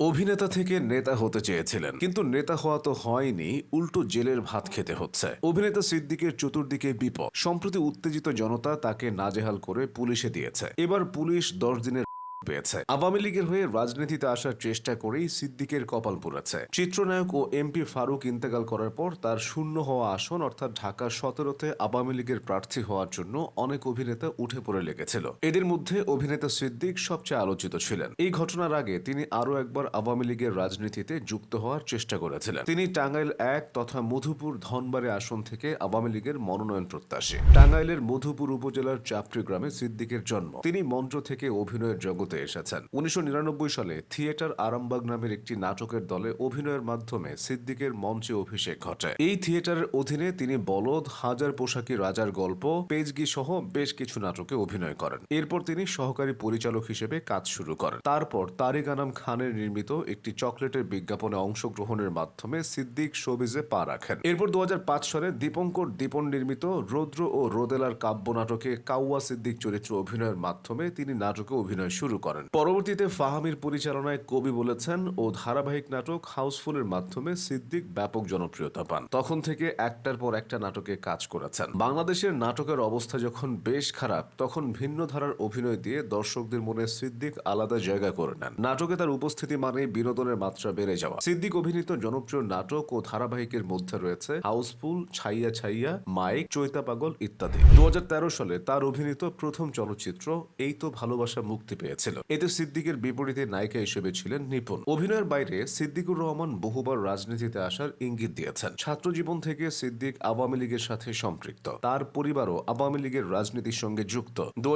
অভিনেতা থেকে নেতা হতে চেয়েছিলেন, কিন্তু নেতা হওয়া তো হয়নি, উল্টো জেলের ভাত খেতে হচ্ছে। অভিনেতা সিদ্দিকের চতুর্দিকে বিপদ। সম্প্রতি উত্তেজিত জনতা তাকে নাজেহাল করে পুলিশে দিয়েছে। এবার পুলিশ দশ দিনের পেয়েছে। আওয়ামী লীগের হয়ে রাজনীতিতে আসার চেষ্টা করেই সিদ্দিকের কপাল পুড়েছে। চিত্রনায়ক ও এমপি ফারুক ইন্তেকাল করার পর তার শূন্য হওয়া আসন, অর্থাৎ ঢাকা সতেরোতে আওয়ামী লীগের প্রার্থী হওয়ার জন্য অনেক অভিনেতা উঠে পড়ে লেগেছিল। এদের মধ্যে অভিনেতা সিদ্দিক সবচেয়ে আলোচিত ছিলেন। এই ঘটনার আগে তিনি আরও একবার আওয়ামী লীগের রাজনীতিতে যুক্ত হওয়ার চেষ্টা করেছিলেন। তিনি টাঙ্গাইল এক তথা মধুপুর ধনবাড়ি আসন থেকে আওয়ামী লীগের মনোনয়ন প্রত্যাশী। টাঙ্গাইলের মধুপুর উপজেলার চাপড়ি গ্রামে সিদ্দিকের জন্ম। তিনি মঞ্চ থেকে অভিনয়ের জগতে এসেছেন। উনিশশো নিরানব্বই সালে থিয়েটার আরামবাগ নামের একটি নাটকের দলে অভিনয়ের মাধ্যমে সিদ্দিকের মঞ্চে অভিষেক ঘটে। এই থিয়েটারের অধীনে তিনি বলদ, হাজার পোশাকি রাজার গল্প, পেজগি সহ বেশ কিছু নাটকে অভিনয় করেন। এরপর তিনি সহকারী পরিচালক হিসেবে কাজ শুরু করেন। তারপর তারিক আনাম খানের নির্মিত একটি চকলেটের বিজ্ঞাপনে অংশগ্রহণের মাধ্যমে সিদ্দিক শোবিজে পা রাখেন। এরপর দু হাজার পাঁচ সালে দীপঙ্কর দীপন নির্মিত রৌদ্র ও রোদেলার কাব্য নাটকে কাউয়া সিদ্দিক চরিত্র অভিনয়ের মাধ্যমে তিনি নাটকে অভিনয় শুরু করেন। পরবর্তীতে ফাহামির পরিচালনায় কবি বলেছেন, ও ধারাবাহিক নাটক হাউসফুলের মাধ্যমে সিদ্দিক ব্যাপক জনপ্রিয়তা পান। তখন থেকে একটার পর একটা নাটকে কাজ করেছেন। বাংলাদেশের নাটকের অবস্থা যখন বেশ খারাপ, তখন ভিন্ন ধারার অভিনয় দিয়ে দর্শকদের মনে সিদ্দিক আলাদা জায়গা করে নেন। নাটকে তার উপস্থিতি মানে বিনোদনের মাত্রা বেড়ে যাওয়া। সিদ্দিক অভিনীত জনপ্রিয় নাটক ও ধারাবাহিকের মধ্যে রয়েছে হাউসফুল, ছাইয়া ছাইয়া, মাইক, চৈতা পাগল ইত্যাদি। দু হাজার তেরো সালে তার অভিনীত প্রথম চলচ্চিত্র, এই তো ভালোবাসা মুক্তি পেয়েছিল এতে সিদ্দিকের বিপরীতে নায়িকা হিসেবে ছিলেন নিপুণ। অভিনয়ের বাইরে সিদ্দিকুর রহমান বহুবার রাজনীতিতে আসার ইঙ্গিত দিয়েছেন। ছাত্র জীবন থেকে সিদ্দিক আওয়ামী লীগের সাথে সম্পৃক্ত। তার পরিবারও আওয়ামী লীগের রাজনীতির সঙ্গে যুক্ত। দু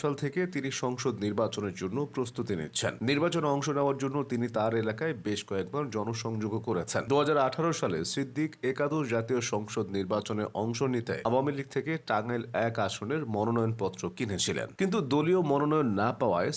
সাল থেকে তিনি সংসদ নির্বাচনের জন্য প্রস্তুতি নিচ্ছেন। নির্বাচনে অংশ নেওয়ার জন্য তিনি তার এলাকায় বেশ কয়েকবার জনসংযোগ করেছেন। দু হাজার আঠারো সালে সিদ্দিক একাদশ জাতীয় সংসদ নির্বাচনে অংশ নিতে আওয়ামী লীগ থেকে টাঙ্গাইল এক আসনের মনোনয়নপত্র কিনেছিলেন। কিন্তু দলীয় মনোনয়ন না পাওয়ায়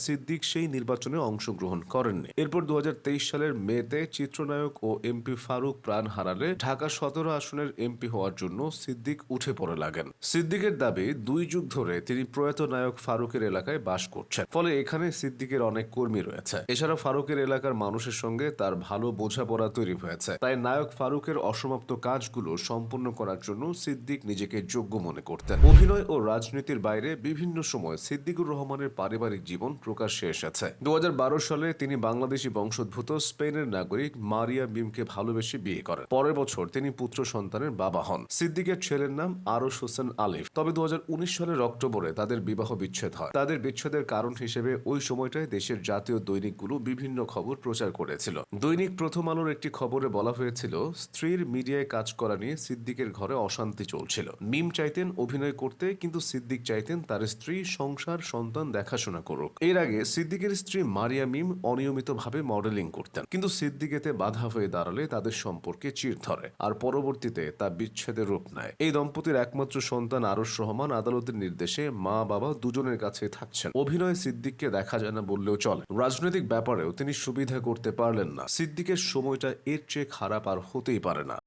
সেই নির্বাচনে অংশগ্রহণ করেননি। এরপর দু সালের মেতে চিত্রনায়ক ও এমপি ফারুক প্রাণ হারালে ঢাকা সতেরো আসনের এমপি হওয়ার জন্য সিদ্দিক উঠে পড়ে লাগেন। সিদ্দিকের দাবি, দুই যুগ ধরে তিনি প্রয়াত নায়ক ফারুকের এলাকায় বাস করছেন। ফলে এখানে সিদ্দিকের অনেক কর্মী রয়েছে। এছাড়া ফারুকের এলাকার মানুষের সঙ্গে তার ভালো বোঝাপড়া তৈরি হয়েছে। তাই নায়ক ফারুকের অসমাপ্ত কাজগুলো সম্পূর্ণ করার জন্য সিদ্দিক নিজেকে যোগ্য মনে করতেন। অভিনয় ও রাজনীতির বাইরে বিভিন্ন সময় সিদ্দিকুর রহমানের পারিবারিক জীবন প্রকাশ্যে এসেছে। দু সালে তিনি বাংলাদেশি বংশোদ্ভূত স্পেনের নাগরিক মারিয়া বিমকে ভালোবেসে বিয়ে করেন। পরের বছর তিনি পুত্র সন্তানের বাবা হন। সিদ্দিকের ছেলের নাম আরশ হোসেন আলিফ। তবে দু সালের অক্টোবরে তাদের বিবাহ বিচ্ছেদ হয়। তাদের বিচ্ছেদের কারণ হিসেবে ওই সময়টায় দেশের জাতীয় দৈনিকগুলো বিভিন্ন খবর প্রচার করেছিল। দৈনিক প্রথম আলোর একটি খবরে বলা হয়েছিল, স্ত্রীর মিডিয়ায় কাজ করা নিয়ে সিদ্দিকের ঘরে অশান্তি চলছিল। মিম চাইতেন অভিনয় করতে, কিন্তু সিদ্দিক চাইতেন তার স্ত্রী, সংসার, সন্তান দেখাশোনা করুক। এর আগে সিদ্দিকের স্ত্রী মারিয়া মিম অনিয়মিতভাবে মডেলিং করতেন। কিন্তু সিদ্দিক এতে বাধা হয়ে দাঁড়ালে তাদের সম্পর্কে চির ধরে, আর পরবর্তীতে তা বিচ্ছেদের রূপ নেয়। এই দম্পতির একমাত্র সন্তান আরস রহমান আদালতের নির্দেশে মা বাবা দুজনের কাছে থাকছেন। অভিনয় সিদ্দিককে দেখা যায় না বললেও চলে। রাজনৈতিক ব্যাপারেও তিনি সুবিধা করতে পারলেন না। সিদ্দিকের সময়টা এর চেয়ে খারাপ আর হতেই পারে না।